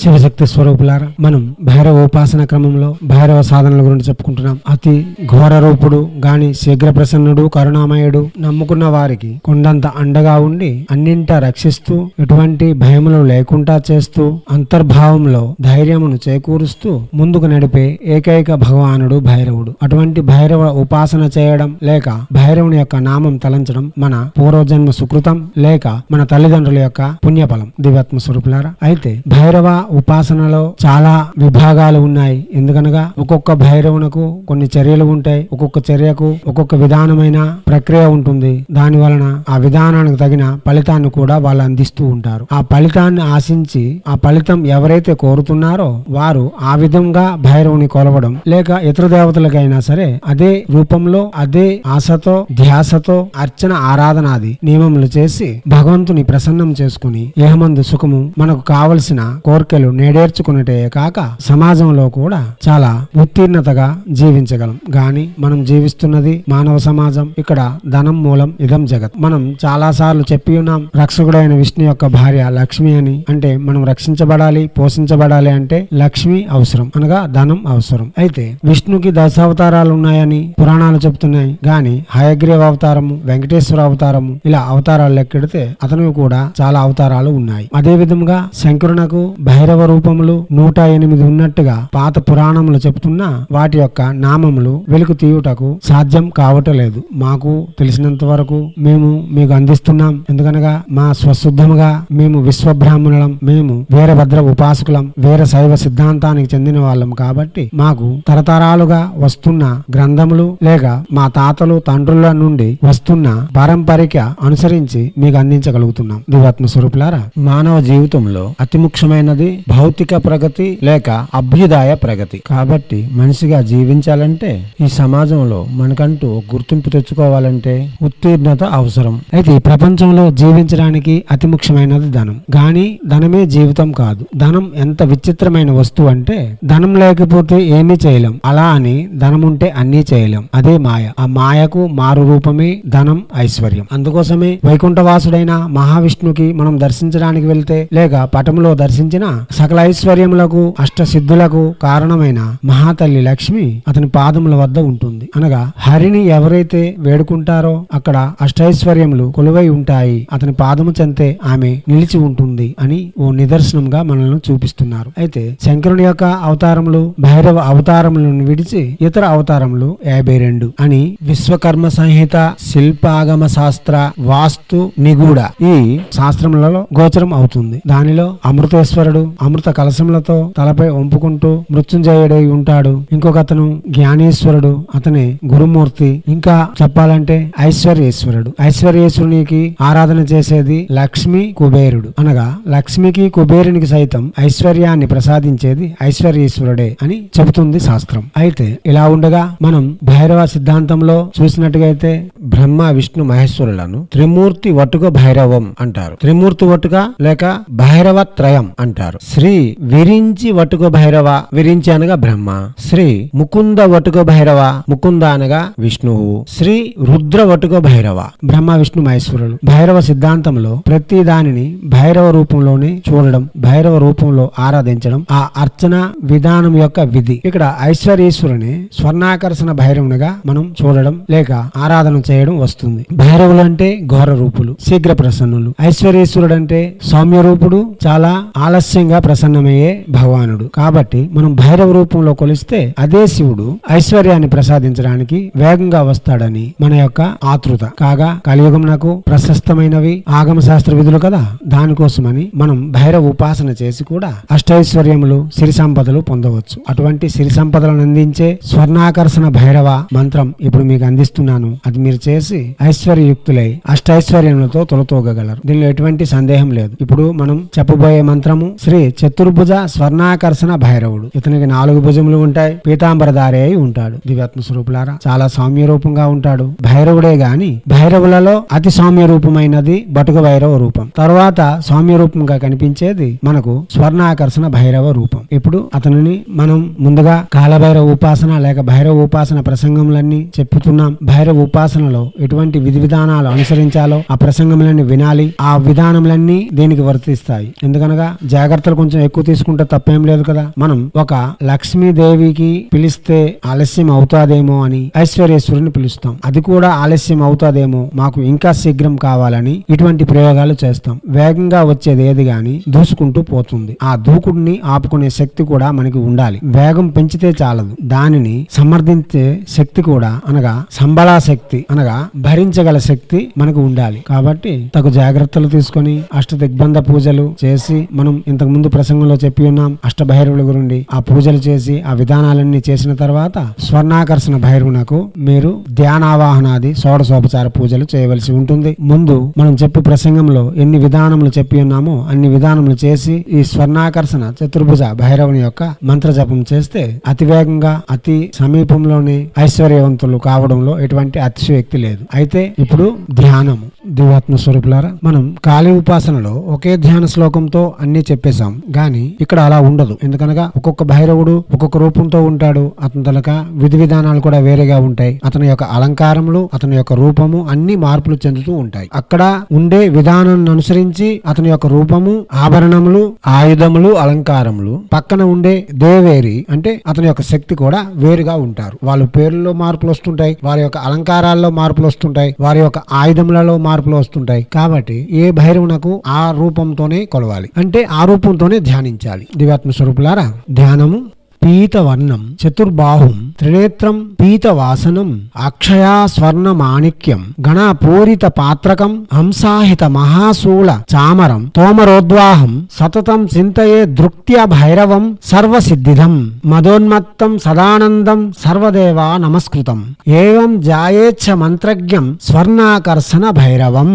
శివశక్తి స్వరూపులారా మనం భైరవ ఉపాసన క్రమంలో భైరవ సాధనల గురించి చెప్పుకుంటున్నాం. అతి ఘోర రూపుడు గాని శీఘ్ర ప్రసన్నుడు కరుణామయుడు నమ్ముకున్న వారికి కొండంత అండగా ఉండి అన్నింటా రక్షిస్తూ ఎటువంటి భయములు లేకుండా చేస్తూ అంతర్భావంలో ధైర్యమును చేకూరుస్తూ ముందుకు నడిపే ఏకైక భగవానుడు భైరవుడు. అటువంటి భైరవ ఉపాసన చేయడం లేక భైరవుని యొక్క నామం తలంచడం మన పూర్వజన్మ సుకృతం లేక మన తల్లిదండ్రుల యొక్క పుణ్యఫలం. దివ్యాత్మ స్వరూపులారా అయితే భైరవ ఉపాసనలో చాలా విభాగాలు ఉన్నాయి. ఎందుకనగా ఒక్కొక్క భైరవునకు కొన్ని చర్యలు ఉంటాయి. ఒక్కొక్క చర్యకు ఒక్కొక్క విధానమైన ప్రక్రియ ఉంటుంది. దాని వలన ఆ విధానానికి తగిన ఫలితాన్ని కూడా వాళ్ళు అందిస్తూ ఉంటారు. ఆ ఫలితాన్ని ఆశించి ఆ ఫలితం ఎవరైతే కోరుతున్నారో వారు ఆ విధంగా భైరవుని కొలవడం లేక ఇతర దేవతలకైనా సరే అదే రూపంలో అదే ఆశతో ధ్యాసతో అర్చన ఆరాధనాది నియమములు చేసి భగవంతుని ప్రసన్నం చేసుకుని ఏహమందు సుఖము మనకు కావలసిన కోరిక కోరికలు నేడేర్చుకున్నటే కాక సమాజంలో కూడా చాలా ఉత్తీర్ణతగా జీవించగలం. గాని మనం జీవిస్తున్నది మానవ సమాజం. ఇక్కడ ధనం మూలం ఇదం జగత్. మనం చాలా సార్లు చెప్పి ఉన్నాం రక్షకుడైన విష్ణు యొక్క భార్య లక్ష్మి అని. అంటే మనం రక్షించబడాలి పోషించబడాలి అంటే లక్ష్మి అవసరం అనగా ధనం అవసరం. అయితే విష్ణుకి దశావతారాలు ఉన్నాయని పురాణాలు చెబుతున్నాయి. గాని హయగ్రీవ అవతారము వెంకటేశ్వర అవతారము ఇలా అవతారాలు లెక్కెడితే అతను కూడా చాలా అవతారాలు ఉన్నాయి. అదే విధంగా శంకరునకు భైరవ రూపములు నూట ఎనిమిది ఉన్నట్టుగా పాత పురాణములు చెబుతున్నా వాటి యొక్క నామములు వెలుగు తీయుటకు సాధ్యం కావటలేదు. మాకు తెలిసినంత వరకు మేము మీకు అందిస్తున్నాం. ఎందుకనగా మా స్వశుద్ధముగా మేము విశ్వబ్రాహ్మణులం మేము వీరభద్ర ఉపాసకులం వీర శైవ సిద్ధాంతానికి చెందిన వాళ్ళం కాబట్టి మాకు తరతరాలుగా వస్తున్న గ్రంథములు లేక మా తాతలు తండ్రుల నుండి వస్తున్న పారంపరిక అనుసరించి మీకు అందించగలుగుతున్నాం. దివాత్మ స్వరూపులారా మానవ జీవితంలో అతి ముఖ్యమైనది భౌతిక ప్రగతి లేక అభ్యుదాయ ప్రగతి. కాబట్టి మనిషిగా జీవించాలంటే ఈ సమాజంలో మనకంటూ గుర్తింపు తెచ్చుకోవాలంటే ఉత్తీర్ణత అవసరం. అయితే ఈ ప్రపంచంలో జీవించడానికి అతి ముఖ్యమైనది ధనం. గాని ధనమే జీవితం కాదు. ధనం ఎంత విచిత్రమైన వస్తువు అంటే ధనం లేకపోతే ఏమీ చేయలేం. అలా అని ధనం ఉంటే అన్నీ చేయలేం. అదే మాయ. ఆ మాయకు మారు రూపమే ధనం ఐశ్వర్యం. అందుకోసమే వైకుంఠవాసుడైన మహావిష్ణుకి మనం దర్శించడానికి వెళ్తే లేక పటములో దర్శించిన సకల ఐశ్వర్యములకు అష్ట సిద్ధులకు కారణమైన మహాతల్లి లక్ష్మి అతని పాదముల వద్ద ఉంటుంది. అనగా హరిని ఎవరైతే వేడుకుంటారో అక్కడ అష్టైశ్వర్యములు కొలువై ఉంటాయి. అతని పాదము చెంతే ఆమె నిలిచి ఉంటుంది అని ఓ నిదర్శనంగా మనల్ని చూపిస్తున్నారు. అయితే శంకరుని యొక్క అవతారములు భైరవ అవతారములను విడిచి ఇతర అవతారములు యాభై రెండు అని విశ్వకర్మ సంహిత శిల్పాగమ శాస్త్ర వాస్తు నిగూఢ ఈ శాస్త్రములలో గోచరం అవుతుంది. దానిలో అమృతేశ్వరుడు అమృత కలశములతో తలపై వంపుకుంటూ మృత్యుంజయుడై ఉంటాడు. ఇంకొక అతను జ్ఞానేశ్వరుడు అతని గురుమూర్తి ఇంకా చెప్పాలంటే ఐశ్వర్యేశ్వరుడు. ఐశ్వర్యేశ్వరునికి ఆరాధన చేసేది లక్ష్మి కుబేరుడు. అనగా లక్ష్మికి కుబేరునికి సైతం ఐశ్వర్యాన్ని ప్రసాదించేది ఐశ్వర్యేశ్వరుడే అని చెబుతుంది శాస్త్రం. అయితే ఇలా ఉండగా మనం భైరవ సిద్ధాంతంలో చూసినట్టుగైతే బ్రహ్మ విష్ణు మహేశ్వరులను త్రిమూర్తి వటుక భైరవం అంటారు. త్రిమూర్తి వటుక లేక భైరవ త్రయం అంటారు. శ్రీ విరించి వటుక భైరవ విరించి అనగా బ్రహ్మ. శ్రీ ముకుంద వటుక భైరవ ముకుంద అనగా విష్ణువు శ్రీ రుద్ర వటుక భైరవ బ్రహ్మ విష్ణు మహేశ్వరులు. భైరవ సిద్ధాంతంలో ప్రతి దానిని భైరవ రూపంలోనే చూడడం భైరవ రూపంలో ఆరాధించడం ఆ అర్చన విధానం యొక్క విధి. ఇక్కడ ఐశ్వర్యేశ్వరుని స్వర్ణాకర్షణ భైరవునిగా మనం చూడడం లేక ఆరాధన చేయడం వస్తుంది. భైరవులు అంటే ఘోర రూపులు శీఘ్ర ప్రసన్నులు. ఐశ్వర్యేశ్వరుడు అంటే సౌమ్య రూపుడు చాలా ఆలస్యంగా ప్రసన్నమయ్యే భగవానుడు. కాబట్టి మనం భైరవ రూపంలో కొలిస్తే అదే శివుడు ఐశ్వర్యాన్ని ప్రసాదించడానికి వేగంగా వస్తాడని మన యొక్క ఆతృత. కాగా కలియుగమునకు ప్రశస్తమైనవి ఆగమ శాస్త్ర విధులు కదా. దానికోసమని మనం భైరవ ఉపాసన చేసి కూడా అష్టైశ్వర్యములు సిరి సంపదలు పొందవచ్చు. అటువంటి సిరి సంపదలను అందించే స్వర్ణాకర్షణ భైరవ మంత్రం ఇప్పుడు మీకు అందిస్తున్నాను. అది మీరు చేసి ఐశ్వర్యయుక్తులై అష్టైశ్వర్యములతో తొలతోగలరు దీనిలో ఎటువంటి సందేహం లేదు. ఇప్పుడు మనం చెప్పబోయే మంత్రము శ్రీ చతుర్భుజ స్వర్ణాకర్షణ భైరవుడు. ఇతనికి నాలుగు భుజములు ఉంటాయి. పీతాంబరధారి అయి ఉంటాడు. దివ్యాత్మ స్వరూపులారా చాలా సౌమ్య రూపంగా ఉంటాడు. భైరవుడే గాని భైరవులలో అతి సౌమ్య రూపమైనది బటుక భైరవ రూపం. తర్వాత సౌమ్య రూపంగా కనిపించేది మనకు స్వర్ణాకర్షణ భైరవ రూపం. ఇప్పుడు అతనిని మనం ముందుగా కాలభైరవ ఉపాసన లేక భైరవ ఉపాసన ప్రసంగములన్నీ చెప్పుతున్నాం. భైరవ ఉపాసనలో ఎటువంటి విధి విధానాలు అనుసరించాలో ఆ ప్రసంగములన్నీ వినాలి. ఆ విధానములన్నీ దీనికి వర్తిస్తాయి. ఎందుకనగా జాగ్రత్తలు కొంచెం ఎక్కువ తీసుకుంటే తప్పేం లేదు కదా. మనం ఒక లక్ష్మీదేవికి పిలిస్తే ఆలస్యం అవుతాదేమో అని ఐశ్వర్యేశ్వరుని పిలుస్తాం. అది కూడా ఆలస్యం అవుతాదేమో మాకు ఇంకా శీఘ్రం కావాలని ఇటువంటి ప్రయోగాలు చేస్తాం. వేగంగా వచ్చేది ఏది గాని దూసుకుంటూ పోతుంది. ఆ దూకుడిని ఆపుకునే శక్తి కూడా మనకి ఉండాలి. వేగం పెంచితే చాలదు. దానిని సమర్థించే శక్తి కూడా అనగా సంబళా శక్తి అనగా భరించగల శక్తి మనకు ఉండాలి. కాబట్టి తగు జాగ్రత్తలు తీసుకొని అష్ట దిగ్బంధ పూజలు చేసి మనం ఇంతకు ముందు ప్రసంగంలో చెప్పి ఉన్నాం అష్ట భైరవుల గురించి ఆ పూజలు చేసి ఆ విధానాలన్నీ చేసిన తర్వాత స్వర్ణాకర్షణ భైరవునకు మీరు ధ్యానావాహనాది షోడశోపచార పూజలు చేయవలసి ఉంటుంది. ముందు మనం చెప్పు ప్రసంగంలో ఎన్ని విధానములు చెప్పి ఉన్నామో అన్ని విధానములు చేసి ఈ స్వర్ణాకర్షణ చతుర్భుజ భైరవుని యొక్క మంత్ర జపం చేస్తే అతి వేగంగా అతి సమీపంలోనే ఐశ్వర్యవంతులు కావడంలో ఎటువంటి అతిశయోక్తి లేదు. అయితే ఇప్పుడు ధ్యానము. దివాత్మ స్వరూపులారా మనం కాళీ ఉపాసనలో ఒకే ధ్యాన శ్లోకంతో అన్ని చెప్పేశాం గాని ఇక్కడ అలా ఉండదు. ఎందుకనగా ఒక్కొక్క భైరవుడు ఒక్కొక్క రూపంతో ఉంటాడు అతని తనక విధి విధానాలు కూడా వేరేగా ఉంటాయి. అతని యొక్క అలంకారములు అతని యొక్క రూపము అన్ని మార్పులు చెందుతూ ఉంటాయి. అక్కడ ఉండే విధానాన్ని అనుసరించి అతని యొక్క రూపము ఆభరణములు ఆయుధములు అలంకారములు పక్కన ఉండే దేవేరి అంటే అతని యొక్క శక్తి కూడా వేరుగా ఉంటారు. వాళ్ళ పేర్లలో మార్పులు వస్తుంటాయి వారి యొక్క అలంకారాల్లో మార్పులు వస్తుంటాయి వారి యొక్క ఆయుధములలో మార్పులు వస్తుంటాయి. కాబట్టి ఏ భైరవునకు ఆ రూపంతోనే కొలవాలి. అంటే ఆ రూపంతోనే ధ్యానించాలి. దివాత్మ స్వరూపులారా ధ్యానము పీతవర్ణం చతుర్బాహుం త్రినేత్రం పీతవాసనం అక్షయా స్వర్ణ మాణిక్యం గణపూరిత పాత్రకం హంసాహిత మహాశూల చామరం తోమరోద్వాహం సతతం చింతయే దృక్త్య భైరవం సర్వసిద్ధిదం మదోన్మత్తం సదానందం సర్వదేవా నమస్కృతం ఏం జాయేచ్ఛ మంత్రజ్ఞం స్వర్ణాకర్షణ భైరవం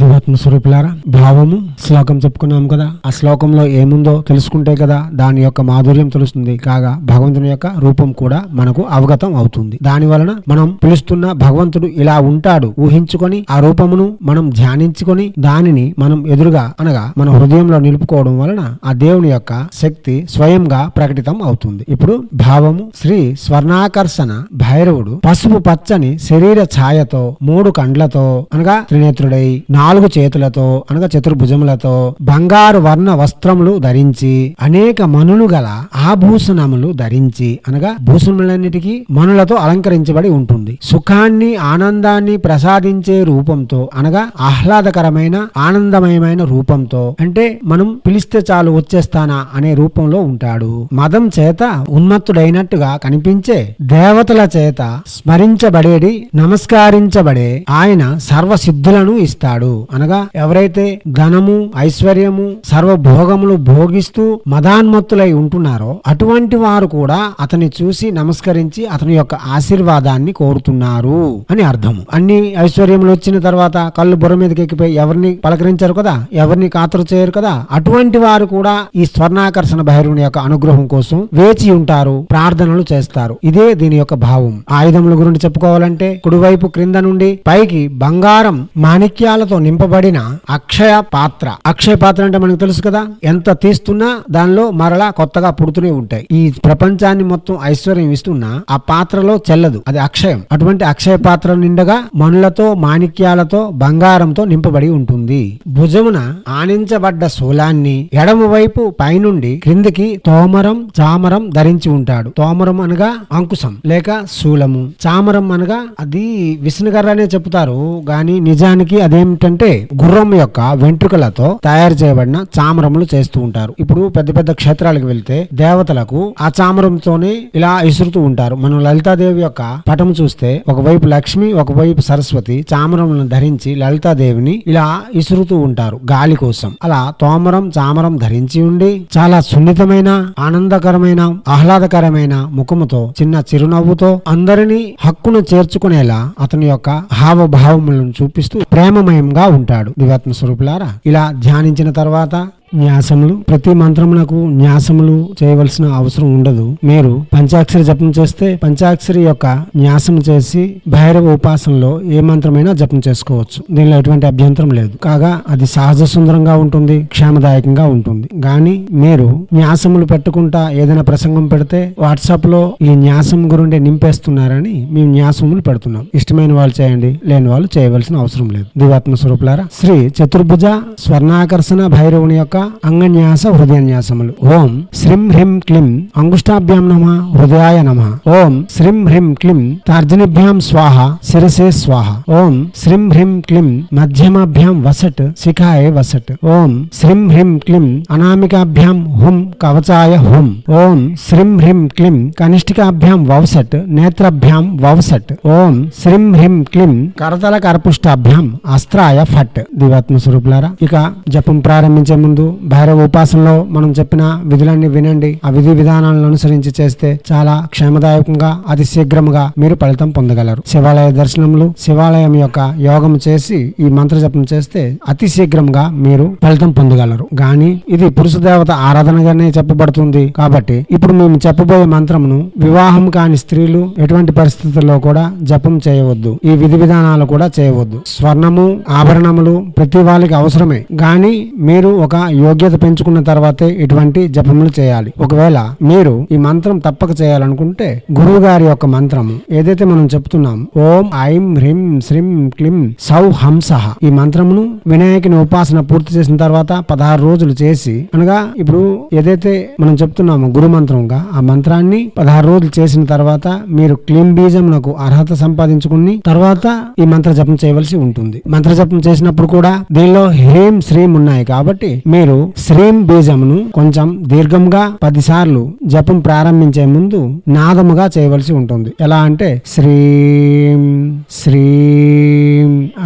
దివాత్మ స్వరూపులారా భావము శ్లోకం చెప్పుకున్నాం కదా. ఆ శ్లోకంలో ఏముందో తెలుసుకుంటే కదా దాని యొక్క మాధుర్యం తెలుస్తుంది. కాగా భగవంతుని యొక్క రూపం కూడా మనకు అవగతం అవుతుంది. దాని వలన మనం పిలుస్తున్న భగవంతుడు ఇలా ఉంటాడు ఊహించుకొని ఆ రూపమును మనం ధ్యానించుకొని దానిని మనం ఎదురుగా అనగా మన హృదయంలో నిలుపుకోవడం వలన ఆ దేవుని యొక్క శక్తి స్వయంగా ప్రకటితం అవుతుంది. ఇప్పుడు భావము శ్రీ స్వర్ణాకర్షణ భైరవుడు పసుపు పచ్చని శరీర ఛాయతో మూడు కండ్లతో అనగా త్రినేత్రుడై నాలుగు చేతులతో అనగా చతుర్భుజములతో బంగారు వర్ణ వస్త్రములు ధరించి అనేక మనులు గల ఆభూషణ ఆభూషణములు ధరించి అనగా భూషణములన్నిటికీ మనులతో అలంకరించబడి ఉంటుంది. సుఖాన్ని ఆనందాన్ని ప్రసాదించే రూపంతో అనగా ఆహ్లాదకరమైన ఆనందమయమైన రూపంతో అంటే మనం పిలిస్తే చాలు వచ్చేస్తానా అనే రూపంలో ఉంటాడు. మదం చేత ఉన్మత్తుడైనట్టుగా కనిపించే దేవతల చేత స్మరించబడేది నమస్కరించబడే ఆయన సర్వ సిద్ధులను ఇస్తాడు. అనగా ఎవరైతే ధనము ఐశ్వర్యము సర్వభోగములు భోగిస్తూ మదాన్మత్తులై ఉంటున్నారో అటువంటి వారు కూడా అతన్ని చూసి నమస్కరించి అతని యొక్క ఆశీర్వాదాన్ని కోరుతున్నారు అని అర్థము. అన్ని ఐశ్వర్యములు వచ్చిన తర్వాత కళ్ళు బుర్ర మీదకి ఎక్కిపోయి ఎవరిని పలకరించారు కదా? ఎవరిని కాతరు చేయరు కదా? అటువంటి వారు కూడా ఈ స్వర్ణాకర్షణ భైరవుని యొక్క అనుగ్రహం కోసం వేచి ఉంటారు ప్రార్థనలు చేస్తారు. ఇదే దీని యొక్క భావం. ఆయుధముల గురించి చెప్పుకోవాలంటే కుడివైపు క్రింద నుండి పైకి బంగారం మాణిక్యాలతో నింపబడిన అక్షయ పాత్ర. అక్షయ పాత్ర అంటే మనకు తెలుసు కదా? ఎంత తీస్తున్నా దానిలో మరలా కొత్తగా పుడుతూనే ఉంటాయి. ఈ ప్రపంచాన్ని మొత్తం ఐశ్వర్యం ఇస్తున్నా ఆ పాత్రలో చెల్లదు. అది అక్షయం. అటువంటి అక్షయ పాత్ర నిండగా మనులతో మాణిక్యాలతో బంగారంతో నింపబడి ఉంటుంది. భుజమున ఆనించబడ్డ శూలాన్ని ఎడమ వైపు పైనుండి క్రిందికి తోమరం చామరం ధరించి ఉంటాడు. తోమరం అనగా అంకుశం లేక శూలము. చామరం అనగా అది విష్ణుగర్రనే చెప్తారు గాని నిజానికి అదేమిటంటే గుర్రం యొక్క వెంట్రుకలతో తయారు చేయబడిన చామరములు చేస్తూ ఉంటారు. ఇప్పుడు పెద్ద పెద్ద క్షేత్రాలకు వెళ్తే దేవతలకు ఆ చామరంతోనే ఇలా ఇసురుతూ ఉంటారు. మనం లలితాదేవి యొక్క పటం చూస్తే ఒకవైపు లక్ష్మి ఒకవైపు సరస్వతి చామరంను ధరించి లలితాదేవిని ఇలా ఇసురుతూ ఉంటారు గాలి కోసం. అలా తోమరం చామరం ధరించి ఉండి చాలా సున్నితమైన ఆనందకరమైన ఆహ్లాదకరమైన ముఖముతో చిన్న చిరునవ్వుతో అందరినీ హక్కును చేర్చుకునేలా అతని యొక్క హావభావములను చూపిస్తూ ప్రేమమయంగా ఉంటాడు. దివాత్మ స్వరూపులారా ఇలా ధ్యానించిన తర్వాత న్యాసములు. ప్రతి మంత్రమునకు న్యాసములు చేయవలసిన అవసరం ఉండదు. మీరు పంచాక్షరి జపం చేస్తే పంచాక్షరి యొక్క న్యాసం చేసి భైరవ ఉపాసనలో ఏ మంత్రమైనా జపం చేసుకోవచ్చు. దీనిలో ఎటువంటి అభ్యంతరం లేదు. కాగా అది సహజ సుందరంగా ఉంటుంది క్షేమదాయకంగా ఉంటుంది. గాని మీరు న్యాసములు పెట్టుకుంటా ఏదైనా ప్రసంగం పెడితే వాట్సాప్లో ఈ న్యాసం గురుండే నింపేస్తున్నారని మేము న్యాసములు పెడుతున్నాం. ఇష్టమైన వాళ్ళు చేయండి లేని వాళ్ళు చేయవలసిన అవసరం లేదు. దివాత్మ స్వరూపులారా శ్రీ చతుర్భుజ స్వర్ణాకర్షణ భైరవుని యొక్క అంగన్యాస హృదయన్యాసములు. ఓం శ్రీం హ్రీం క్లిం అంగుష్టాభ్యాం నమ హృదయాయ నమ. ఓం శ్రీం హ్రీం క్లిం తర్జనిభ్యాం స్వాహ శిరసే స్వాహ. ఓం శ్రీం హ్రీం క్లిం మధ్యమాభ్యాం వసట్ శిఖాయ వసట్ ఓం శ్రీం హ్రీం క్లిం అనామికాభ్యాం హుం కవచాయ హుం. ఓం శ్రీం హ్రీం క్లిం కనిష్ఠికాభ్యాం వవసట్ నేత్రభ్యాం వవసట్ ఓం శ్రీం హ్రీం క్లిం కరతల కరపుష్టాభ్యాం అస్త్రాయ ఫట్. దివాత్మ స్వరూపులారా ఇక జపం ప్రారంభించే ముందు భైరవ ఉపాసనలో మనం చెప్పిన విధులన్నీ వినండి. ఆ విధి విధానాలను అనుసరించి చేస్తే చాలా క్షేమదాయకంగా అతి శీఘ్రముగా మీరు ఫలితం పొందగలరు. శివాలయ దర్శనములు శివాలయం యొక్క యోగం చేసి ఈ మంత్ర జపం చేస్తే అతి శీఘ్రంగా మీరు ఫలితం పొందగలరు. గాని ఇది పురుష దేవత ఆరాధనగానే చెప్పబడుతుంది కాబట్టి ఇప్పుడు మేము చెప్పబోయే మంత్రమును వివాహం కాని స్త్రీలు ఎటువంటి పరిస్థితుల్లో కూడా జపం చేయవద్దు. ఈ విధి విధానాలు కూడా చేయవద్దు. స్వర్ణము ఆభరణములు ప్రతి వాళ్ళకి అవసరమే. గాని మీరు ఒక యోగ్యత పెంచుకున్న తర్వాతే ఇటువంటి జపములు చేయాలి. ఒకవేళ మీరు ఈ మంత్రం తప్పక చేయాలనుకుంటే గురువు గారి యొక్క మంత్రము. ఏదైతే మనం చెప్తున్నాం ఓం ఐం హ్రీం శ్రీం క్లిం సౌ హంస ఈ మంత్రమును వినాయకుని ఉపాసన పూర్తి చేసిన తర్వాత పదహారు రోజులు చేసి అనగా ఇప్పుడు ఏదైతే మనం చెప్తున్నామో గురు మంత్రంగా ఆ మంత్రాన్ని పదహారు రోజులు చేసిన తర్వాత మీరు క్లీం బీజమునకు అర్హత సంపాదించుకుని తర్వాత ఈ మంత్ర జపం చేయవలసి ఉంటుంది. మంత్ర జపం చేసినప్పుడు కూడా దీనిలో హ్రీం శ్రీం ఉన్నాయి కాబట్టి మీరు శ్రీం బీజమును కొంచెం దీర్ఘంగా పదిసార్లు జపం ప్రారంభించే ముందు నాదముగా చేయవలసి ఉంటుంది. ఎలా అంటే శ్రీం శ్రీ.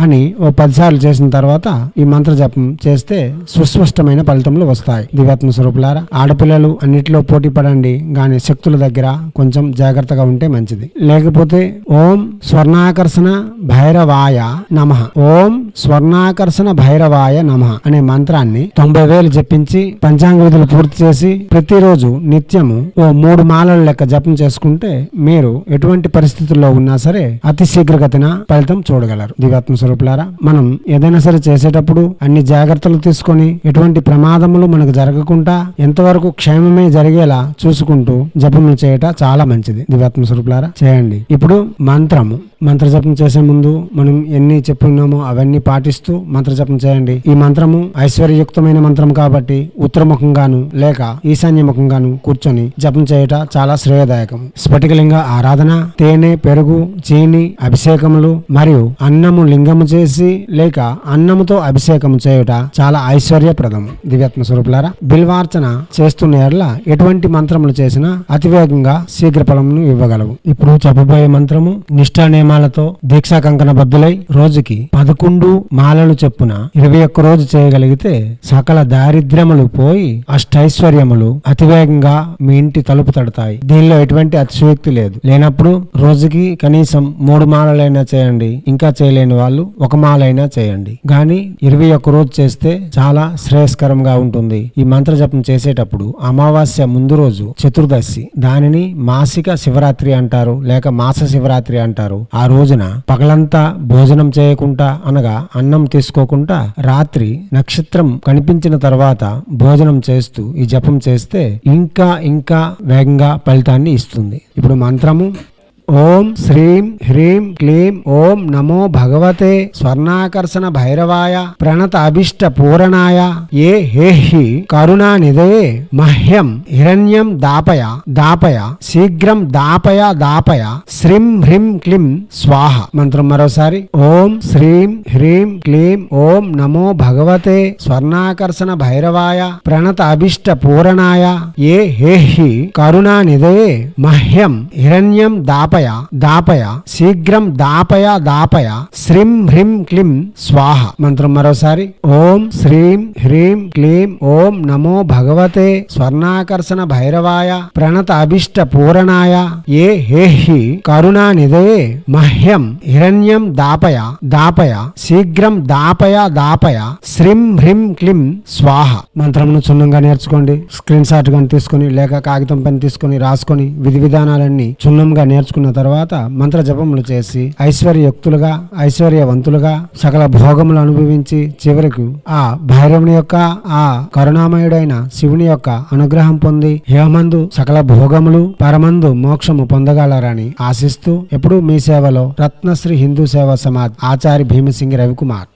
అని ఓ పది సార్లు చేసిన తర్వాత ఈ మంత్ర జపం చేస్తే సుస్పష్టమైన ఫలితములు వస్తాయి. దివాత్మ స్వరూపులారా ఆడపిల్లలు అన్నిటిలో పోటీ పడండి గాని శక్తుల దగ్గర కొంచెం జాగ్రత్తగా ఉంటే మంచిది. లేకపోతే ఓం స్వర్ణాకర్షణ భైరవాయ నమ. ఓం స్వర్ణాకర్షణ భైరవాయ నమ అనే మంత్రాన్ని తొంభై వేలు జపించి పంచాంగ విధులు పూర్తి చేసి ప్రతిరోజు నిత్యము ఓ మూడు మాలల లెక్క జపం చేసుకుంటే మీరు ఎటువంటి పరిస్థితుల్లో ఉన్నా సరే అతి శీఘ్రగతిన ఫలితం చూడగలరు. దివాత్మ స్వరూపులారా మనం ఏదైనా సరే చేసేటప్పుడు అన్ని జాగ్రత్తలు తీసుకొని ఎటువంటి ప్రమాదములు మనకు జరగకుండా ఎంతవరకు క్షేమమే జరిగేలా చూసుకుంటూ జపములు చేయట చాలా మంచిది. దివ్యాత్మ స్వరూపులారా చేయండి. ఇప్పుడు మంత్రము. మంత్ర జపం చేసే ముందు మనం ఎన్ని చెప్పున్నామో అవన్నీ పాటిస్తూ మంత్ర జపం చేయండి. ఈ మంత్రము ఐశ్వర్యయుక్తమైన మంత్రం కాబట్టి ఉత్తరముఖంగాను లేక ఈశాన్యముఖంగాను కూర్చొని జపం చేయట చాలా శ్రేయదాయకం. స్ఫటికలింగ ఆరాధన తేనె పెరుగు చీని అభిషేకములు మరియు అన్నము లింగము చేసి లేక అన్నముతో అభిషేకం చేయుట చాలా ఐశ్వర్యప్రదము దివ్యాత్మ స్వరూపులారా బిల్వార్చన చేస్తున్న ఎడల ఎటువంటి మంత్రములు చేసినా అతివేగంగా శీఘ్ర ఫలమును ఇవ్వగలవు. ఇప్పుడు చెప్పబోయే మంత్రము నిష్ఠానే నియమాలతో దీక్షా కంకణ బద్దులై రోజుకి పదకొండు మాలలు చెప్పున ఇరవై ఒక్క రోజు చేయగలిగితే సకల దారిద్ర్యములు పోయి అష్టైశ్వర్యములు అతివేగంగా మీ ఇంటి తలుపు తడతాయి. దీనిలో ఎటువంటి అతిశయోక్తి లేదు. లేనప్పుడు రోజుకి కనీసం మూడు మాలలైనా చేయండి. ఇంకా చేయలేని వాళ్ళు ఒక మాలైనా చేయండి. గాని ఇరవై ఒక్క రోజు చేస్తే చాలా శ్రేయస్కరంగా ఉంటుంది. ఈ మంత్ర జపం చేసేటప్పుడు అమావాస్య ముందు రోజు చతుర్దశి. దానిని మాసిక శివరాత్రి అంటారు లేక మాస శివరాత్రి అంటారు. ఆ రోజున పగలంతా భోజనం చేయకుండా అనగా అన్నం తీసుకోకుండా రాత్రి నక్షత్రం కనిపించిన తర్వాత భోజనం చేస్తూ ఈ జపం చేస్తే ఇంకా ఇంకా వేగంగా ఫలితాన్ని ఇస్తుంది. ఇప్పుడు మంత్రము ఓం శ్రీం హ్రీం క్లీం ఓం నమో భగవతే స్వర్ణాకర్షణ భైరవాయ ప్రణత అభిష్ట పూరణాయ ఏ హే హి నిధయే మహ్యం హిరణ్యం దాపయ దాపయ శీఘ్రం దాపయ దాపయ శ్రీం హ్రీం క్లీం స్వాహ మంత్రం మరోసారి ఓం శ్రీం హ్రీం క్లీం ఓం నమో భగవతే స్వర్ణాకర్షణ భైరవాయ ప్రణత అభిష్ట పూరణాయ ఏ హే హి నిధయే మహ్యం హిరణ్యం దాపయ దాపయ దాపయ శీఘ్రం దాపయ దాపయ శ్రీం హ్రీం క్లీం స్వాహ. మంత్రం మరోసారి. ఓం శ్రీం హ్రీం క్లీం ఓం నమో భగవతే స్వర్ణాకర్షణ భైరవాయ ప్రణత అభిష్ట పూరణాయ. ఏ హే హి కరుణానిధయే మహ్యం హిరణ్యం దాపయ దాపయ శీఘ్రం దాపయ దాపయ శ్రీం హ్రీం క్లీం స్వాహ. మంత్రమును చున్నంగా నేర్చుకోండి. స్క్రీన్ షాట్ కానీ తీసుకొని లేక కాగితం పని తీసుకొని రాసుకొని విధి విధానాలన్నీ చున్నంగా నేర్చుకున్న తర్వాత మంత్ర జపములు చేసి ఐశ్వర్యయుక్తులుగా ఐశ్వర్యవంతులుగా సకల భోగములు అనుభవించి చివరకు ఆ భైరవుని యొక్క ఆ కరుణామయుడైన శివుని యొక్క అనుగ్రహం పొంది హేమందు సకల భోగములు పరమందు మోక్షము పొందగలరని ఆశిస్తూ ఎప్పుడూ మీ సేవలో రత్నశ్రీ హిందూ సేవా సమాజ్ ఆచారి భీమసింగి రవికుమార్.